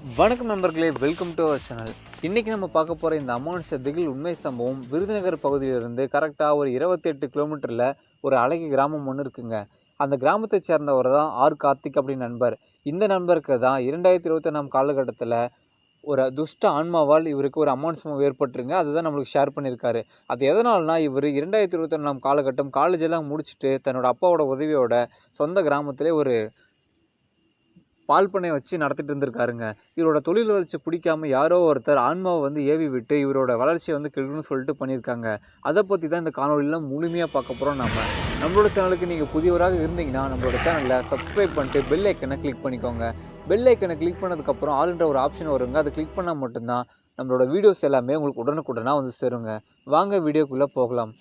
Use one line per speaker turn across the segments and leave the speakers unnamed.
வணக்கம் நண்பர்களே welcome to our channel இன்றைக்கி நம்ம பார்க்க போகிற இந்த அமானுஷ திகில் உண்மை சம்பவம் விருதுநகர் பகுதியிலிருந்து கரெக்டாக ஒரு இருபத்தெட்டு கிலோமீட்டரில் ஒரு அழகி கிராமம் ஒன்று இருக்குங்க. அந்த கிராமத்தை சேர்ந்தவர் தான் ஆர் கார்த்திக் அப்படின்னு நண்பர். இந்த நண்பருக்கு தான் இரண்டாயிரத்தி இருபத்தொன்னாம் காலகட்டத்தில் ஒரு துஷ்ட ஆன்மாவால் இவருக்கு ஒரு அமானுஷம் ஏற்பட்டுருங்க அதுதான் நம்மளுக்கு ஷேர் பண்ணியிருக்காரு. அது எதனால்னா இவர் இரண்டாயிரத்தி இருபத்தொன்னாம் காலகட்டம் காலேஜ் எல்லாம் முடிச்சுட்டு தன்னோட அப்பாவோட உதவியோட சொந்த கிராமத்திலே ஒரு பால் பண்ணை வச்சு நடத்திட்டு இருந்திருக்காருங்க. இவரோட தொழில் வளர்ச்சி பிடிக்காம யாரோ ஒருத்தர் ஆன்மாவை வந்து ஏவி விட்டு இவரோட வளர்ச்சியை வந்து கெடுக்கணும்னு சொல்லிட்டு பண்ணியிருக்காங்க. அதை பற்றி தான் இந்த காணொலியில் முழுமையாக பார்க்க போகிறோம் நம்ம நம்மளோட சேனலுக்கு நீங்கள் புதியவராக இருந்தீங்கன்னா நம்மளோட சேனலில் சப்ஸ்கிரைப் பண்ணிட்டு பெல் ஐக்கனை கிளிக் பண்ணிக்கோங்க. பெல் ஐக்கனை கிளிக் பண்ணதுக்கப்புறம் ஆளுன்ற ஒரு ஆப்ஷன் வருங்க. அதை கிளிக் பண்ணால் மட்டும்தான் நம்மளோட வீடியோஸ் எல்லாமே உங்களுக்கு உடனுக்குடனாக வந்து சேருங்க. வாங்க வீடியோக்குள்ளே போகலாம்.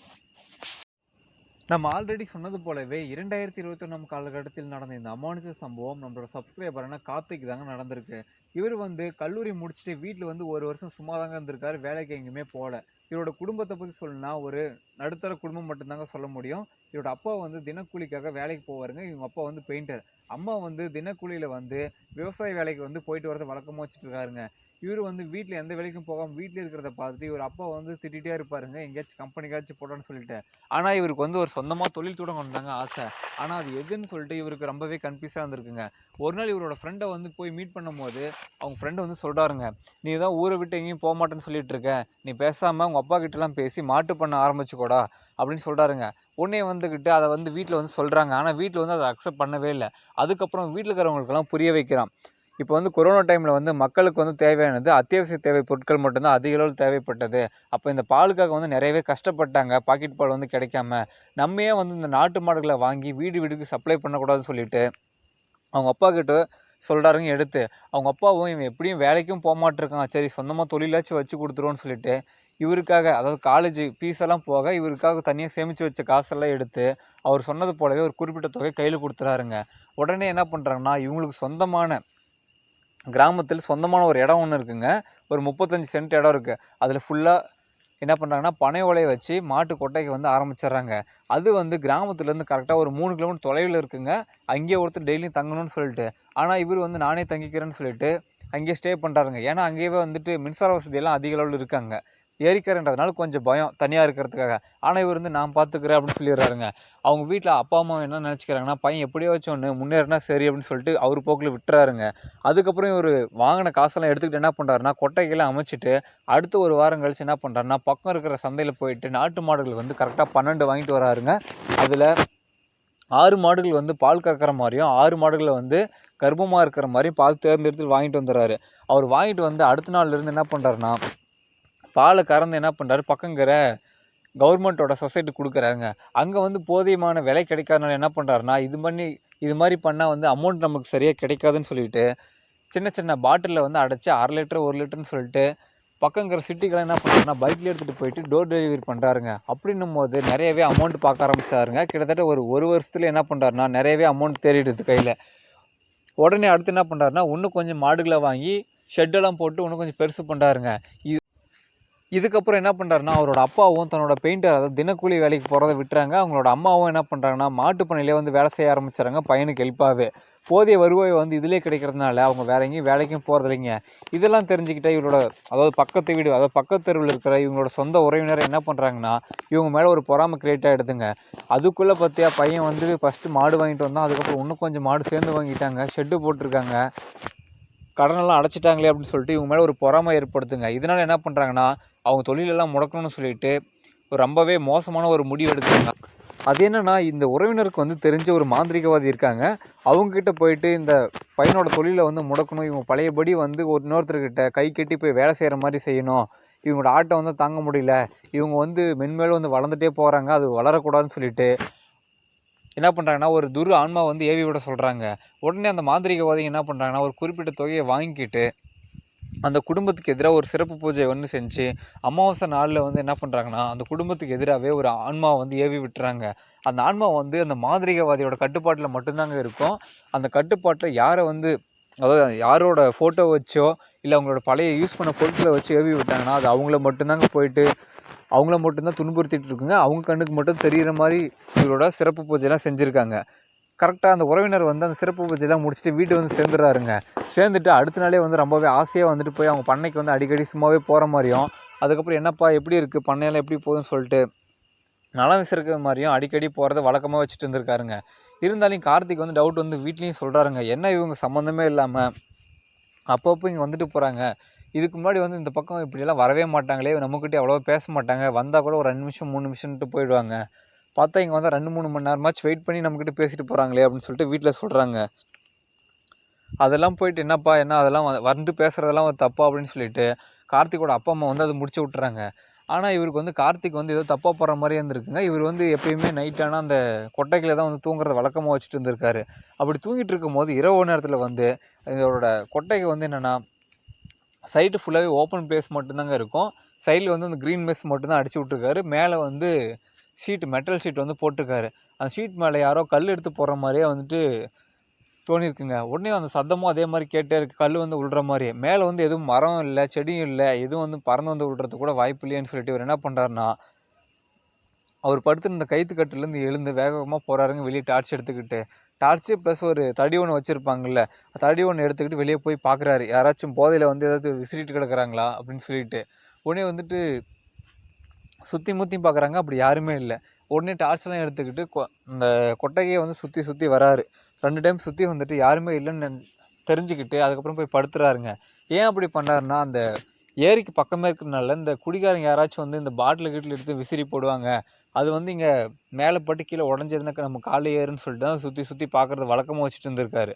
நம்ம ஆல்ரெடி சொன்னது போலவே இரண்டாயிரத்தி இருபத்தொன்னாம் காலகட்டத்தில் நடந்த இந்த அமானுஷ சம்பவம் நம்மளோட சப்ஸ்கிரைபரான கார்த்திக் தாங்க நடந்திருக்கு. இவர் வந்து கல்லூரி முடிச்சுட்டு வீட்டில் வந்து ஒரு வருஷம் சும்மா தாங்க இருந்திருக்காரு வேலைக்கு எங்கேயுமே போகல இவரோட குடும்பத்தை பற்றி சொல்லணும்னா ஒரு நடுத்தர குடும்பம் மட்டும்தாங்க சொல்ல முடியும். இவரோட அப்பா வந்து தினக்கூலிக்காக வேலைக்கு போவாருங்க இவங்க அப்பா வந்து பெயிண்டர் அம்மா வந்து தினக்கூலியில் வந்து விவசாய வேலைக்கு வந்து போயிட்டு வரது வழக்கமாக வச்சுட்டு இருக்காருங்க. இவர் வந்து வீட்டில் எந்த வேலைக்கும் போகாமல் வீட்டில் இருக்கிறத பார்த்துட்டு இவர் அப்பா வந்து திட்டிகிட்டே இருப்பாருங்க. எங்கேயாச்சும் கம்பெனிக்காச்சும் போடணும்னு சொல்லிட்டு. ஆனால் இவருக்கு வந்து ஒரு சொந்தமாக தொழில் தொடங்கணுந்தாங்க ஆசை. ஆனால் அது எதுன்னு சொல்லிட்டு இவருக்கு ரொம்பவே கன்ஃபியூஸாக இருந்திருக்குங்க. ஒரு நாள் இவரோட ஃப்ரெண்டை வந்து போய் மீட் பண்ணும்போது அவங்க ஃப்ரெண்டு வந்து சொல்கிறாருங்க நீ தான் ஊரை விட்டு எங்கேயும் போக மாட்டேன்னு சொல்லிட்டு இருக்க. நீ பேசாமல் உங்கள் அப்பா கிட்டலாம் பேசி மாட்டு பண்ண ஆரம்பிச்சுக்கோடா. அப்படின்னு சொல்கிறாருங்க உடனே வந்துக்கிட்டு அதை வந்து வீட்டில் வந்து சொல்கிறாங்க ஆனால் வீட்டில் வந்து அதை அக்செப்ட் பண்ணவே இல்லை. அதுக்கப்புறம் வீட்டில் இருக்கிறவங்களுக்கெல்லாம் புரிய வைக்கிறான். இப்போ வந்து கொரோனா டைமில் வந்து மக்களுக்கு வந்து தேவையானது அத்தியாவசிய தேவை பொருட்கள் மட்டும்தான் அதிக அளவில் தேவைப்பட்டது. அப்போ இந்த பாலுக்காக வந்து நிறையவே கஷ்டப்பட்டாங்க. பாக்கெட் பால் வந்து கிடைக்காம நம்மையே வந்து இந்த நாட்டு மாடுகளை வாங்கி வீடு வீடுக்கு சப்ளை பண்ணக்கூடாதுன்னு சொல்லிட்டு அவங்க அப்பா கிட்ட சொல்கிறாருங்க எடுத்து அவங்க அப்பாவும் இவன் எப்படியும் வேலைக்கும் போகமாட்டிருக்கான் சரி சொந்தமாக தொழிலாச்சும் வச்சு கொடுத்துருவோன்னு சொல்லிட்டு இவருக்காக அதாவது காலேஜ் ஃபீஸ் எல்லாம் போக இவருக்காக தனியாக சேமித்து வச்ச காசெல்லாம் எடுத்து அவர் சொன்னது போலவே ஒரு குறிப்பிட்ட தொகை கையில் கொடுத்துறாருங்க. உடனே என்ன பண்ணுறாங்கன்னா இவங்களுக்கு சொந்தமான கிராமத்தில் சொந்தமான ஒரு இடம் ஒன்று இருக்குங்க. ஒரு முப்பத்தஞ்சு சென்ட் இடம் இருக்குது அதில் ஃபுல்லாக என்ன பண்ணுறாங்கன்னா பனை ஓலையை வச்சு மாட்டு கொட்டைக்கு வந்து ஆரம்பிச்சிடுறாங்க. அது வந்து கிராமத்துலேருந்து கரெக்டாக ஒரு மூணு கிலோமீட்டர் தொலைவில் இருக்குங்க. அங்கேயே ஒருத்தர் டெய்லியும் தங்கணும்னு சொல்லிட்டு. ஆனால் இவர் வந்து நானே தங்கிக்கிறேன்னு சொல்லிட்டு அங்கேயே ஸ்டே பண்ணுறாருங்க ஏன்னா அங்கேயே வந்துட்டு மின்சார வசதியெல்லாம் அதிக அளவில் இருக்காங்க. ஏரிக்கரைன்றதுனால கொஞ்சம் பயம் தனியாக இருக்கிறதுக்காக. ஆனால் இவர் வந்து நான் பார்த்துக்கிறேன் அப்படின்னு சொல்லிடுறாருங்க. அவங்க வீட்டில் அப்பா அம்மா என்ன நினச்சிக்கிறாங்கன்னா பையன் எப்படியோ வச்சு ஒன்று முன்னேறினா சரி அப்படின்னு சொல்லிட்டு அவர் போக்கில் விட்டுறாருங்க. அதுக்கப்புறம் இவர் வாங்கின காசெல்லாம் எடுத்துக்கிட்டு என்ன பண்ணுறாருன்னா கொட்டைக்கெல்லாம் அமைச்சிட்டு அடுத்த ஒரு வாரம் கழிச்சு என்ன பண்ணுறாருன்னா பக்கம் இருக்கிற சந்தையில் போயிட்டு நாட்டு மாடுகள் வந்து கரெக்டாக பன்னெண்டு வாங்கிட்டு வராருங்க. அதில் ஆறு மாடுகள் வந்து பால் கறக்கிற மாதிரியும் ஆறு மாடுகளை வந்து கர்ப்பமாக இருக்கிற மாதிரியும் பால் தேர்ந்தெடுத்து வாங்கிட்டு வந்துடுறாரு. அவர் வாங்கிட்டு வந்து அடுத்த நாள்லேருந்து என்ன பண்ணுறாருன்னா பாலை கறந்து என்ன பண்ணுறாரு பக்கங்கிற கவர்மெண்ட்டோட சொசைட்டி கொடுக்குறாருங்க. அங்கே வந்து போதியமான விலை கிடைக்காதனால என்ன பண்ணுறாருன்னா இது பண்ணி இது மாதிரி பண்ணால் வந்து அமௌண்ட் நமக்கு சரியாக கிடைக்காதுன்னு சொல்லிட்டு சின்ன சின்ன பாட்டிலில் வந்து அடைச்சி அரை லிட்டர் ஒரு லிட்டர்னு சொல்லிட்டு பக்கங்கிற சிட்டிக்கெல்லாம் என்ன பண்ணுறாருன்னா பைக்கில் எடுத்துகிட்டு போயிட்டு டோர் டெலிவரி பண்ணுறாருங்க அப்படின்னும் போது நிறையவே அமௌண்ட் பார்க்க ஆரம்பிச்சாருங்க. கிட்டத்தட்ட ஒரு ஒரு வருஷத்துல என்ன பண்ணுறாருன்னா நிறையவே அமௌண்ட் தேடிடுது கையில். உடனே அடுத்து என்ன பண்ணுறாருன்னா இன்னும் கொஞ்சம் மாடுகளை வாங்கி ஷெட்டெல்லாம் போட்டு இன்னும் கொஞ்சம் பெருசு பண்ணுறாருங்க இது இதுக்கப்புறம் என்ன பண்ணுறாருன்னா அவரோட அப்பாவும் தன்னோட பெயிண்டர் அதாவது தினக்கூலி வேலைக்கு போகிறத விட்டுறாங்க. அவங்களோட அம்மாவும் என்ன பண்ணுறாங்கன்னா மாட்டு பணியிலே வந்து வேலை செய்ய ஆரம்பிச்சுறாங்க பையனுக்கு ஹெல்ப்பாகவே போதிய வருவாய் வந்து இதிலே கிடைக்கிறதுனால அவங்க வேற எங்கேயும் வேலைக்கும் போகிறதில்லைங்க இதெல்லாம் தெரிஞ்சுக்கிட்ட இவரோட அதாவது பக்கத்து வீடு அதாவது பக்கத்து தெருவில் இருக்கிற இவங்களோட சொந்த உறவினர் என்ன பண்ணுறாங்கன்னா இவங்க மேலே ஒரு பொறாமை கிரியேட் ஆகிடுதுங்க அதுக்குள்ளே பார்த்தியா பையன் வந்து ஃபஸ்ட்டு மாடு வாங்கிட்டு வந்தான். அதுக்கப்புறம் இன்னும் கொஞ்சம் மாடு சேர்ந்து வாங்கிட்டாங்க. ஷெட்டு போட்டிருக்காங்க. கடனெல்லாம் அடைச்சிட்டாங்களே அப்படின்னு சொல்லிட்டு இவங்க மேலே ஒரு பொறாமை ஏற்படுத்துங்க. இதனால் என்ன பண்ணுறாங்கன்னா அவங்க தொழிலெல்லாம் முடக்கணும்னு சொல்லிட்டு ரொம்பவே மோசமான ஒரு முடிவு எடுக்கிறாங்க அது என்னென்னா இந்த உறவினருக்கு வந்து தெரிஞ்ச ஒரு மாந்திரிகவாதி இருக்காங்க. அவங்கக்கிட்ட போயிட்டு இந்த பையனோட தொழிலை வந்து முடக்கணும். இவங்க பழையபடி வந்து ஒரு இன்னொருத்தர்கிட்ட கை கட்டி போய் வேலை செய்கிற மாதிரி செய்யணும். இவங்களோட ஆட்டை வந்து தாங்க முடியல. இவங்க வந்து மென்மேலும் வந்து வளர்ந்துட்டே போகிறாங்க அது வளரக்கூடாதுன்னு சொல்லிட்டு என்ன பண்ணுறாங்கன்னா ஒரு துரு ஆன்மா வந்து ஏவி விட சொல்கிறாங்க உடனே அந்த மாந்திரிகவாதிங்க என்ன பண்ணுறாங்கன்னா ஒரு குறிப்பிட்ட தொகையை வாங்கிக்கிட்டு அந்த குடும்பத்துக்கு எதிராக ஒரு சிறப்பு பூஜை ஒன்று செஞ்சு அமாவாசை நாளில் வந்து என்ன பண்ணுறாங்கன்னா அந்த குடும்பத்துக்கு எதிராகவே ஒரு ஆன்மாவை வந்து ஏவி விட்டுறாங்க. அந்த ஆன்மா வந்து அந்த மாந்திரிகவாதியோட கட்டுப்பாட்டில் மட்டும்தாங்க இருக்கும். அந்த கட்டுப்பாட்டில் யாரை வந்து அதாவது யாரோட ஃபோட்டோ வச்சோ இல்லை அவங்களோட பழைய யூஸ் பண்ண பொருட்களை வச்சு ஏவி விட்டாங்கன்னா அது அவங்கள மட்டும்தாங்க போயிட்டு அவங்கள மட்டும்தான் துன்புறுத்திட்டு இருக்குங்க. அவங்க கண்ணுக்கு மட்டும் தெரிகிற மாதிரி இவரோட சிறப்பு பூஜைலாம் செஞ்சுருக்காங்க. கரெக்டாக அந்த உறவினர் வந்து அந்த சிறப்பு பூஜைலாம் முடிச்சுட்டு வீட்டு வந்து சேர்ந்துடுறாருங்க சேர்ந்துட்டு அடுத்த நாளே வந்து ரொம்பவே ஆசையாக வந்துட்டு போய் அவங்க பண்ணைக்கு வந்து அடிக்கடி சும்மாவே போகிற மாதிரியும் அதுக்கப்புறம் என்னப்பா எப்படி இருக்குது பண்ணையெல்லாம் எப்படி போகுதுன்னு சொல்லிட்டு நலம் விசாரிக்கிற மாதிரியும் அடிக்கடி போகிறத வழக்கமாக வச்சுட்டு இருந்திருக்காருங்க. இருந்தாலும் கார்த்திக் வந்து டவுட் வந்து வீட்லேயும் சொல்கிறாருங்க என்ன இவங்க சம்மந்தமே இல்லாமல் அப்பப்போ இங்கே வந்துட்டு போகிறாங்க இதுக்கு முன்னாடி வந்து இந்த பக்கம் இப்படியெல்லாம் வரவே மாட்டாங்களே நம்மக்கிட்டே அவ்வளோவா பேச மாட்டாங்க. வந்தால் கூட ஒரு ரெண்டு நிமிஷம் மூணு நிமிஷம்ட்டு போயிடுவாங்க. பார்த்தா இங்கே வந்து ரெண்டு மூணு மணி நேரமாச்சும் வெயிட் பண்ணி நம்மக்கிட்ட பேசிட்டு போகிறாங்களே அப்படின்னு சொல்லிட்டு வீட்டில் சொல்கிறாங்க அதெல்லாம் போயிட்டு என்னப்பா என்ன அதெல்லாம் வ- வந்து பேசுகிறதெல்லாம் ஒரு தப்பா அப்படின்னு சொல்லிட்டு கார்த்திகோட அப்பா அம்மா வந்து அதை முடிச்சு விட்டுறாங்க. ஆனால் இவருக்கு வந்து கார்த்திக் வந்து ஏதோ தப்பாக போகிற மாதிரி இருந்திருக்குங்க. இவர் வந்து எப்பயுமே நைட்டானால் அந்த கொட்டைக்கில் தான் வந்து தூங்குறத வழக்கமாக வச்சுட்டு இருந்திருக்காரு. அப்படி தூங்கிட்டு இருக்கும்போது இரவு நேரத்தில் வந்து இதோட கொட்டைக்கு வந்து என்னென்னா சைட்டு ஃபுல்லாகவே ஓப்பன் பிளேஸ் மட்டும்தாங்க இருக்கும். சைடில் வந்து அந்த க்ரீன் மெஸ் மட்டும்தான் அடிச்சு விட்ருக்காரு மேலே வந்து ஷீட் மெட்டல் ஷீட் வந்து போட்டிருக்காரு. அந்த ஷீட் மேலே யாரோ கல் எடுத்து போடுற மாதிரியே வந்துட்டு தோணியிருக்குங்க உடனே அந்த சத்தமும் அதே மாதிரி கேட்டே இருக்குது கல் வந்து விழுற மாதிரி மேலே வந்து எதுவும் மரம் இல்லை செடியும் இல்லை எதுவும் வந்து பறந்து வந்து விழுறது கூட வாய்ப்பு இல்லையான்னு சொல்லிட்டு இவர் என்ன பண்ணுறாருன்னா அவர் படுத்திருந்த கைத்து கட்டுலேருந்து எழுந்து வேகமாக போகிறாருங்க வெளியே டார்ச் எடுத்துக்கிட்டு. டார்ச்சு ப்ளஸ் ஒரு தடி ஒன்று வச்சுருப்பாங்கல்ல தடி ஒன்று எடுத்துக்கிட்டு வெளியே போய் பார்க்குறாரு யாராச்சும் போதையில் வந்து ஏதாவது விசிறிட்டு கிடக்குறாங்களா அப்படின்னு சொல்லிட்டு. உடனே வந்துட்டு சுற்றி முற்றி பார்க்குறாங்க அப்படி யாருமே இல்லை. உடனே டார்ச்லாம் எடுத்துக்கிட்டு கொ- இந்த கொட்டகையை வந்து சுற்றி சுற்றி வராரு. ரெண்டு டைம் சுற்றி வந்துட்டு யாருமே இல்லைன்னு தெரிஞ்சுக்கிட்டு அதுக்கப்புறம் போய் படுத்துறாருங்க. ஏன் அப்படி பண்ணாருன்னா அந்த ஏரிக்கு பக்கமே இருக்கிறனால இந்த குடிகாரங்க யாராச்சும் வந்து இந்த பாட்டில் கீட்டில் எடுத்து விசிறி போடுவாங்க. அது வந்து இங்கே மேலே பட்டு கீழே உடஞ்சதுனாக்க நம்ம காலை ஏறுன்னு சொல்லிட்டு தான் சுற்றி சுற்றி பார்க்குறது வழக்கமாக வச்சுட்டு இருந்திருக்காரு.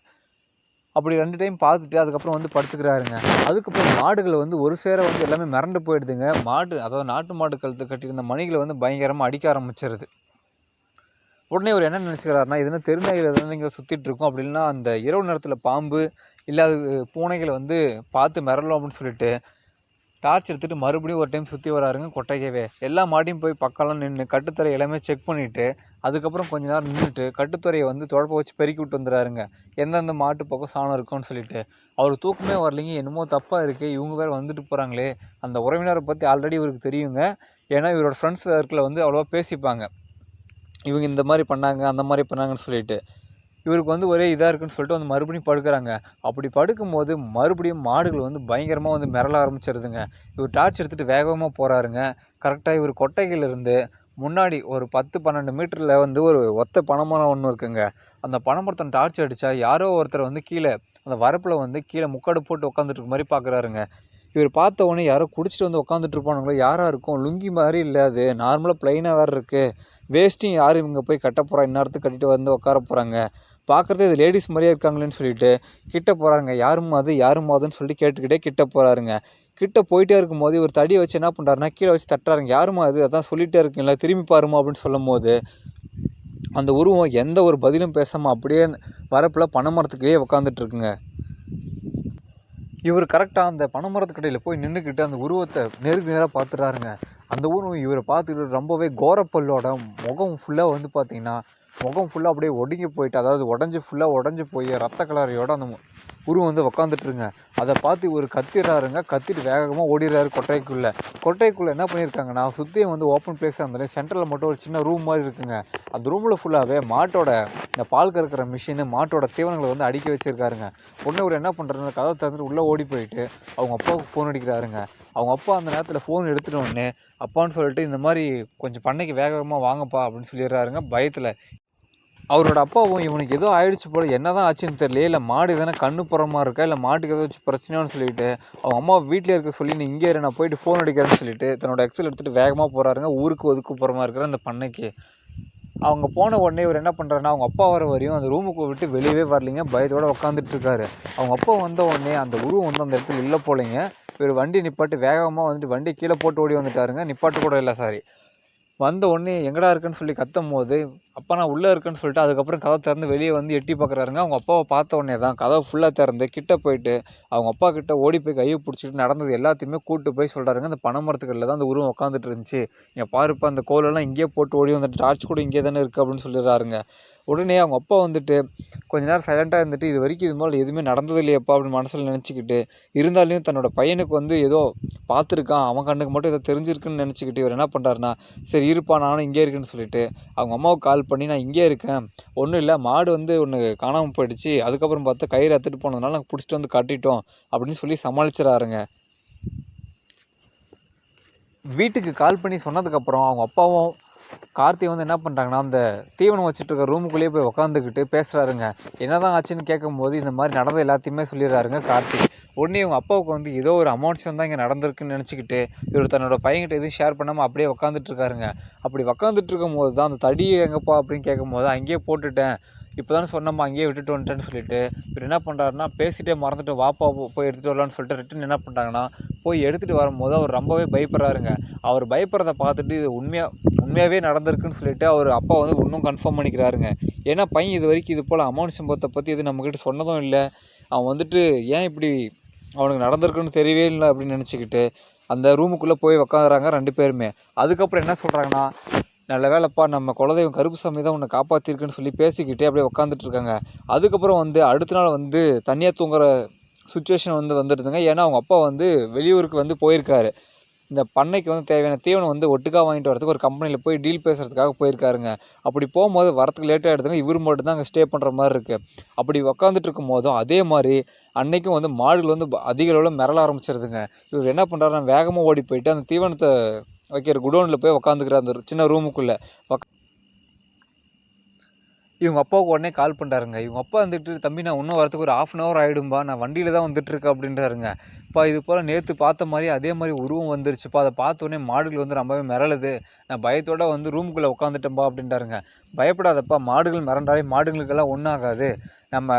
அப்படி ரெண்டு டைம் பார்த்துட்டு அதுக்கப்புறம் வந்து படுத்துக்கிறாருங்க. அதுக்கப்புறம் மாடுகளை வந்து ஒரு சேர வந்து எல்லாமே மிரண்டு போயிடுதுங்க. மாடு அதாவது நாட்டு மாடு கழுத்து கட்டியிருந்த மணிகளை வந்து பயங்கரமாக அடிக்க ஆரம்பிச்சிருது. உடனே அவர் என்ன நினச்சிக்கிறாருன்னா இதுனா தெருநாய்கள் எதாவது இங்கே சுற்றிட்டு அப்படின்னா அந்த இரவு நேரத்தில் பாம்பு இல்லை அது பூனைகளை வந்து பார்த்து மிரளும் அப்படின்னு சொல்லிட்டு டார்ச் எடுத்துகிட்டு மறுபடியும் ஒரு டைம் சுற்றி வராருங்க கொட்டகையவே. எல்லா மாடியும் போய் பக்கம்லாம் நின்று கட்டுத்தரை எல்லாமே செக் பண்ணிவிட்டு அதுக்கப்புறம் கொஞ்ச நேரம் நின்றுட்டு கட்டுத்துறையை வந்து தொடப்ப வச்சு பெருக்கி விட்டு வந்துடுறாருங்க. எந்தெந்த மாட்டு பக்கம் சாணம் இருக்கும்னு சொல்லிட்டு. அவர் தூக்கமே வரலைங்க என்னமோ தப்பாக இருக்குது இவங்க வேறு வந்துட்டு போகிறாங்களே அந்த உறவினரை பற்றி ஆல்ரெடி இவருக்கு தெரியுங்க. ஏன்னா இவரோட ஃப்ரெண்ட்ஸ் சர்க்கிளில் வந்து அவ்வளோவா பேசிப்பாங்க. இவங்க இந்த மாதிரி பண்ணாங்க அந்த மாதிரி பண்ணாங்கன்னு சொல்லிட்டு. இவருக்கு வந்து ஒரே இதாக இருக்குன்னு சொல்லிட்டு வந்து மறுபடியும் படுக்கிறாங்க. அப்படி படுக்கும்போது மறுபடியும் மாடுகள் வந்து பயங்கரமாக வந்து மிரள ஆரம்பிச்சிருதுங்க. இவர் டார்ச் எடுத்துகிட்டு வேகமாக போகிறாருங்க கரெக்டாக இவர் கொட்டைகளிலிருந்து முன்னாடி ஒரு பத்து பன்னெண்டு மீட்டரில் வந்து ஒரு ஒத்த பனைமரம் ஒன்று இருக்குங்க. அந்த பனைமரத்தை டார்ச் அடித்தா யாரோ ஒருத்தர் வந்து கீழே அந்த வரப்பில் வந்து கீழே முக்காடு போட்டு உட்காந்துட்டு மாதிரி பார்க்குறாருங்க இவர் பார்த்த உடனே யாரோ குடிச்சிட்டு வந்து உட்காந்துட்டு இருப்பானுங்களோ யாராக இருக்கும்? லுங்கி மாதிரி இல்லை அது. நார்மலாக ப்ளைனாக வேறு இருக்குது வேஸ்ட்டையும் யார் இவங்க போய் கட்ட போகிறா இந்நேரத்துக்கு கட்டிட்டு வந்து உட்கார போகிறாங்க பார்க்குறது இது லேடிஸ் மாதிரியே இருக்காங்களேன்னு சொல்லிட்டு கிட்ட போகிறாங்க யாரும் அது யாரும் அதுன்னு சொல்லிட்டு கேட்டுக்கிட்டே கிட்ட போகிறாருங்க கிட்ட போயிட்டே இருக்கும்போது ஒரு தடியை வச்சு என்ன பண்ணுறாருனா கீழே வச்சு தட்டுறாருங்க. யாருமா அது? அதான் சொல்லிகிட்டே இருக்கீங்களா திரும்பி பாருமா அப்படின்னு சொல்லும் போது அந்த உருவம் எந்த ஒரு பதிலும் பேசாமல் அப்படியே வரப்பில் பனைமரத்துக்கிட்டே உட்காந்துட்டு இருக்குங்க. இவர் கரெக்டாக அந்த பனைமரத்துக்கடையில் போய் நின்றுக்கிட்டு அந்த உருவத்தை நேருக்கு நேராக பார்த்துட்டாருங்க அந்த உருவம் இவரை பார்த்துக்கிட்டு ரொம்பவே கோரப்பல்லோட முகம் ஃபுல்லாக வந்து பார்த்திங்கன்னா முகம் ஃபுல்லாக அப்படியே ஒடுங்கி போயிட்டு அதாவது உடஞ்சி ஃபுல்லாக உடஞ்சி போய் ரத்த கலரையோட அந்த உருவம் வந்து உக்காந்துட்ருங்க அதை பார்த்து ஒரு கத்திடுறாருங்க கத்திட்டு வேகமாக ஓடிடுறாரு கொட்டைக்குள்ளே. கொட்டைக்குள்ளே என்ன பண்ணியிருக்காங்கன்னா சுற்றியும் வந்து ஓப்பன் பிளேஸாக இருந்தாலும் சென்டரில் மட்டும் ஒரு சின்ன ரூம் மாதிரி இருக்குங்க. அந்த ரூமில் ஃபுல்லாகவே மாட்டோட இந்த பால் கறக்கிற மிஷினு மாட்டோட தீவனங்களை வந்து அடுக்கி வச்சுருக்காருங்க. உடனே ஒரு என்ன பண்ணுறாருன்னா கதவை திறந்துட்டு உள்ளே ஓடி போயிட்டு அவங்க அப்பாவுக்கு ஃபோன் அடிக்கிறாருங்க. அவங்க அப்பா அந்த நேரத்தில் ஃபோன் எடுத்துட்ட உடனே அப்பான்னு சொல்லிட்டு இந்த மாதிரி கொஞ்சம் பண்ணைக்கு வேகமாக வாங்கப்பா அப்படின்னு சொல்லிடுறாருங்க. பயத்தில் அவரோட அப்பாவும் இவனுக்கு ஏதோ ஆயிடுச்சு போல என்னதான் ஆச்சுன்னு தெரியல. இல்லை மாடு எதனா கண்ணு புறமா இருக்கா? இல்லை மாட்டுக்கு ஏதாச்சும் பிரச்சனைன்னு சொல்லிட்டு அவங்க அம்மா வீட்டில் இருக்க சொல்லி நீ இங்கே நான் போயிட்டு ஃபோன் அடிக்கிறேன்னு சொல்லிட்டு தன்னோட எக்ஸல் எடுத்துகிட்டு வேகமாக போகிறாருங்க ஊருக்கு ஒதுக்குப்புறமா இருக்கிற அந்த பண்ணைக்கு. அவங்க போன உடனே இவர் என்ன பண்ணுறாருன்னா அவங்க அப்பா வர வரையும் அந்த ரூமுக்கு விட்டு வெளியவே வரலைங்க. பயத்தோடு உட்காந்துட்டு இருக்காரு. அவங்க அப்பா வந்த உடனே அந்த உருவம் வந்து அந்த இடத்துல இல்லை போலைங்க. இவர் வண்டி நிப்பாட்டு வேகமாக வந்துட்டு வண்டி கீழே போட்டு ஓடி வந்துட்டாருங்க. நிப்பாட்டு கூட இல்லை சாரி வந்த உடனே எங்கடா இருக்குன்னு சொல்லி கத்தும் போது அப்பா நான் உள்ளே இருக்கேன்னு சொல்லிட்டு அதுக்கப்புறம் கதவை திறந்து வெளியே வந்து எட்டி பார்க்குறாருங்க அவங்க அப்பாவை பார்த்த உடனே தான் கதவை ஃபுல்லாக திறந்து கிட்ட போயிட்டு அவங்க அப்பா கிட்ட ஓடி போய் கையை பிடிச்சிட்டு நடந்தது எல்லாத்தையுமே கூப்பிட்டு போய் சொல்கிறாருங்க அந்த பனைமரத்துக்கல்ல தான் அந்த உருவம் உட்காந்துட்டு இருந்துச்சு. நீங்கள் பாருப்பா அந்த கோலெல்லாம் இங்கேயே போட்டு ஓடி வந்துட்டு டார்ச் கூட இங்கே தானே இருக்குது அப்படின்னு சொல்லிடுறாருங்க. உடனே அவங்க அப்பா வந்துட்டு கொஞ்ச நேரம் சைலண்ட்டாக இருந்துட்டு இது வரைக்கும் இது மாதிரி எதுவுமே நடந்தது இல்லையப்பா அப்படின்னு மனசில் நினச்சிக்கிட்டு இருந்தாலையும் தன்னோட பையனுக்கு வந்து ஏதோ பார்த்துருக்கான். அவன் கண்ணுக்கு மட்டும் ஏதோ தெரிஞ்சிருக்குன்னு நினச்சிக்கிட்டு இவர் என்ன பண்ணுறாருனா சரி இருப்பா நானும் இங்கே இருக்குன்னு சொல்லிட்டு அவங்க அம்மாவுக்கு கால் பண்ணி நான் இங்கே இருக்கேன். ஒன்றும் இல்லை மாடு வந்து ஒன்று காணாமல் போயிடுச்சு. அதுக்கப்புறம் பார்த்தா கயிறு எடுத்துகிட்டு போனதுனால நாங்கள் பிடிச்சிட்டு வந்து கட்டிட்டோம் அப்படின்னு சொல்லி சமாளிச்சிடறாருங்க. வீட்டுக்கு கால் பண்ணி சொன்னதுக்கப்புறம் அவங்க அப்பாவும் கார்த்தி வந்து என்ன பண்ணுறாங்கன்னா அந்த தீவனம் வச்சுட்டு இருக்க ரூமுக்குள்ளேயே போய் உக்காந்துக்கிட்டு பேசுகிறாருங்க என்னதான் ஆச்சுன்னு கேட்கும்போது இந்த மாதிரி நடந்த எல்லாத்தையுமே சொல்லிடுறாருங்க கார்த்தி. உடனே இவங்க அப்பாவுக்கு வந்து ஏதோ ஒரு அமௌண்ட்ஸ் தான் இங்கே நடந்திருக்குன்னு நினச்சிக்கிட்டு இவர் தன்னோட பையன்கிட்ட எதுவும் ஷேர் பண்ணாமல் அப்படியே உக்காந்துட்டு இருக்காருங்க அப்படி உக்காந்துட்டு இருக்கும்போது தான் அந்த தடியை எங்கப்பா அப்படின்னு கேட்கும்போது அங்கேயே போட்டுட்டேன். இப்போ தானே சொன்னம்மா அங்கேயே விட்டுட்டு வந்துட்டேன்னு சொல்லிட்டு இவர் என்ன பண்ணுறாருன்னா பேசிட்டே மறந்துட்டு வாப்பா போய் எடுத்துகிட்டு வரலான்னு சொல்லிட்டு ரிட்டன் என்ன பண்ணுறாங்கன்னா போய் எடுத்துகிட்டு வரும்போது அவர் ரொம்பவே பயப்படுறாருங்க. அவர் பயப்படுறத பார்த்துட்டு இது உண்மையாக உண்மையாகவே நடந்திருக்குன்னு சொல்லிட்டு அவர் அப்பா வந்து இன்னும் கன்ஃபார்ம் பண்ணிக்கிறாருங்க. ஏன்னா பையன் இது வரைக்கும் இது போல் அமௌண்ட் சம்பவத்தை பற்றி எதுவும் நம்மக்கிட்ட சொன்னதும் இல்லை. அவன் வந்துட்டு ஏன் இப்படி அவனுக்கு நடந்திருக்குன்னு தெரியவே இல்லை அப்படின்னு நினச்சிக்கிட்டு அந்த ரூமுக்குள்ளே போய் உக்காந்துறாங்க ரெண்டு பேருமே. அதுக்கப்புறம் என்ன சொல்கிறாங்கன்னா நல்ல வேலைப்பா நம்ம குலதெய்வம் கருப்பு சாமி தான் உன்னை காப்பாற்றிருக்குன்னு சொல்லி பேசிக்கிட்டே அப்படியே உட்காந்துட்டு இருக்காங்க. அதுக்கப்புறம் வந்து அடுத்த நாள் வந்து தனியாக தூங்குற சுச்சுவேஷன் வந்து வந்துடுதுங்க ஏன்னா அவங்க அப்பா வந்து வெளியூருக்கு வந்து போயிருக்காரு. இந்த பண்ணைக்கு வந்து தேவையான தீவனம் வந்து ஒட்டுக்காக வாங்கிட்டு வரதுக்கு ஒரு கம்பெனியில் போய் டீல் பேசுகிறதுக்காக போயிருக்காருங்க. அப்படி போகும்போது வரத்துக்கு லேட் ஆகிடுதுங்க இவர் மட்டும் தான் அங்கே ஸ்டே பண்ணுற மாதிரி இருக்குது அப்படி உக்காந்துட்டு இருக்கும் போதும் அதே மாதிரி அன்னைக்கும் வந்து மாடுகள் வந்து அதிக அளவில் மிரள ஆரம்பிச்சிருதுங்க. இவர் என்ன பண்ணுறாருன்னா வேகமாக ஓடி போயிட்டு அந்த தீவனத்தை வைக்கிற குடோனில் போய் உக்காந்துக்கிறார் அந்த சின்ன ரூமுக்குள்ளே இவங்க அப்பாவுக்கு உடனே கால் பண்ணுறாருங்க இவங்க அப்பா வந்துட்டு தம்பி நான் இன்னும் வரத்துக்கு ஒரு ஆஃப் அன் ஹவர் ஆகிடும்பா நான் வண்டியில் தான் வந்துட்டுருக்கேன் அப்படின்றாருங்க. இப்போ இது போல் நேற்று பார்த்த மாதிரி அதே மாதிரி உருவம் வந்துருச்சுப்பா. அதை பார்த்தோன்னே மாடுகள் வந்து ரொம்பவே மிரளுது. நான் பயத்தோட வந்து ரூமுக்குள்ளே உட்காந்துட்டேன்பா அப்படின்றாருங்க. பயப்படாதப்பா. மாடுகள் மிரண்டாலே மாடுகளுக்கெல்லாம் ஒன்றாகாது நம்ம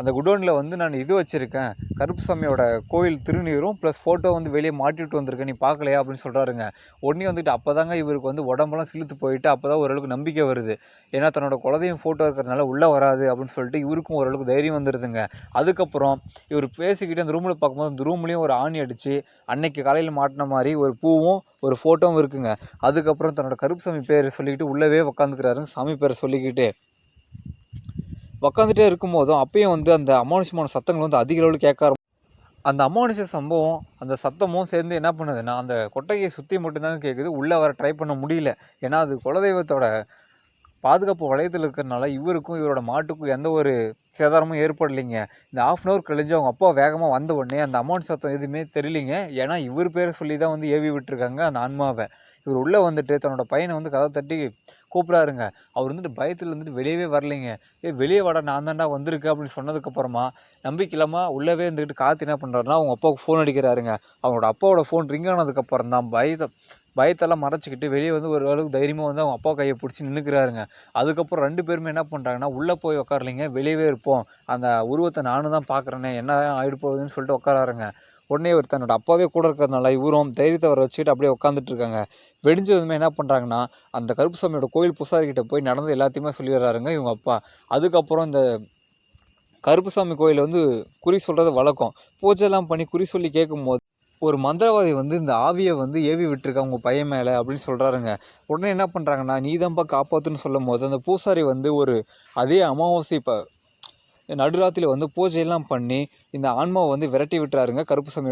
அந்த குடோனில் வந்து நான் இது வச்சுருக்கேன். கருப்பு சாமியோட கோயில் திருநீரும் ப்ளஸ் ஃபோட்டோ வந்து வெளியே மாட்டிட்டு வந்திருக்கேன். நீ பார்க்கலையா அப்படின்னு சொல்கிறாருங்க உடனே வந்துட்டு அப்போ தாங்க இவருக்கு வந்து உடம்பெல்லாம் சிலுத்து போயிட்டு அப்போ தான் ஓரளவுக்கு நம்பிக்கை வருது. ஏன்னா தன்னோட குலதையும் ஃபோட்டோ இருக்கிறதுனால உள்ளே வராது அப்படின்னு சொல்லிட்டு இவருக்கும் ஓரளவுக்கு தைரியம் வந்துடுதுங்க அதுக்கப்புறம் இவர் பேசிக்கிட்டு அந்த ரூமில் பார்க்கும்போது அந்த ரூம்லேயும் ஒரு ஆணி அடித்து அன்னைக்கு காலையில் மாட்டின மாதிரி ஒரு பூவும் ஒரு ஃபோட்டோவும் இருக்குங்க. அதுக்கப்புறம் தன்னோட கருப்பு சாமி பேர் சொல்லிக்கிட்டு உள்ளவே உக்காந்துக்கிறாருங்க சாமி பேரை சொல்லிக்கிட்டு. உக்காந்துட்டே இருக்கும்போதும் அப்பயும் வந்து அந்த அமானுஷமான சத்தங்கள் வந்து அதிக அளவில் கேட்க ஆரம்பி- அந்த அமானுஷ சம்பவம் அந்த சத்தமும் சேர்ந்து என்ன பண்ணுதுன்னா அந்த கொட்டகையை சுற்றி மட்டும்தான் கேட்குது உள்ளே வர ட்ரை பண்ண முடியல. ஏன்னா அது குலதெய்வத்தோட பாதுகாப்பு வளையத்தில் இருக்கிறனால இவருக்கும் இவரோட மாட்டுக்கும் எந்த ஒரு சேதாரமும் ஏற்படலைங்க. இந்த ஆஃப் அன் ஹவர் கழிஞ்சு அவங்க அப்பா வேகமாக வந்த உடனே அந்த அமௌண்ட் சத்தம் எதுவுமே தெரியலிங்க. ஏன்னா இவர் பேரை சொல்லி தான் வந்து ஏவி விட்டுருக்காங்க அந்த ஆன்மாவை. இவர் உள்ளே வந்துட்டு தன்னோட பையனை வந்து கதை தட்டி கூப்பிட்றாருங்க அவர் வந்துட்டு பயத்தில் வந்துட்டு வெளியவே வரலைங்க. ஏ வெளியே வாடா நான் தான்டா வந்திருக்கேன் அப்படின்னு சொன்னதுக்கப்புறமா நம்பிக்கை இல்லாமல் உள்ளவே இருந்துக்கிட்டு காத்து என்ன பண்ணுறாருன்னா அவங்க அப்பாவுக்கு ஃபோன் அடிக்கிறாருங்க. அவங்களோட அப்பாவோட ஃபோன் ரிங் ஆனதுக்கப்புறம் தான் பயத்தை பயத்தெல்லாம் மறைச்சிக்கிட்டு வெளியே வந்து ஒரு அளவுக்கு தைரியமாக வந்து அவங்க அப்பா கையை பிடிச்சி நின்றுக்கிறாருங்க அதுக்கப்புறம் ரெண்டு பேருமே என்ன பண்ணுறாங்கன்னா உள்ளே போய் உட்காரலைங்க வெளியவே இருப்போம். அந்த உருவத்தை நானும் தான் பார்க்குறேனே என்ன ஆகிடு போகுதுன்னு சொல்லிட்டு உட்காராருங்க உடனே இவர் தன்னோட அப்பாவே கூட இருக்கிறதுனால இவரும் தைரியத்தை வர வச்சுக்கிட்டு அப்படியே உட்காந்துட்டு இருக்காங்க வெடிஞ்சதுமே என்ன பண்ணுறாங்கன்னா அந்த கருப்பு சாமியோட கோயில் பூசாரிக்கிட்ட போய் நடந்து எல்லாத்தையுமே சொல்லிடுறாருங்க இவங்க அப்பா. அதுக்கப்புறம் இந்த கருப்புசாமி கோயிலில் வந்து குறி சொல்கிறது வழக்கம். பூஜைலாம் பண்ணி குறி சொல்லி கேட்கும்போது ஒரு மந்திரவாதி வந்து இந்த ஆவியை வந்து ஏவி விட்டுருக்கா உங்கள் பையன் மேலே அப்படின்னு சொல்கிறாருங்க உடனே என்ன பண்ணுறாங்கன்னா நீதான்ப்பா காப்பாற்றுன்னு சொல்லும் போது அந்த பூசாரி வந்து ஒரு அதே அமாவாசை இப்போ நடுராத்திரியில் வந்து பூஜையெல்லாம் பண்ணி இந்த ஆன்மாவை வந்து விரட்டி விட்டுறாருங்க. கருப்பு சாமி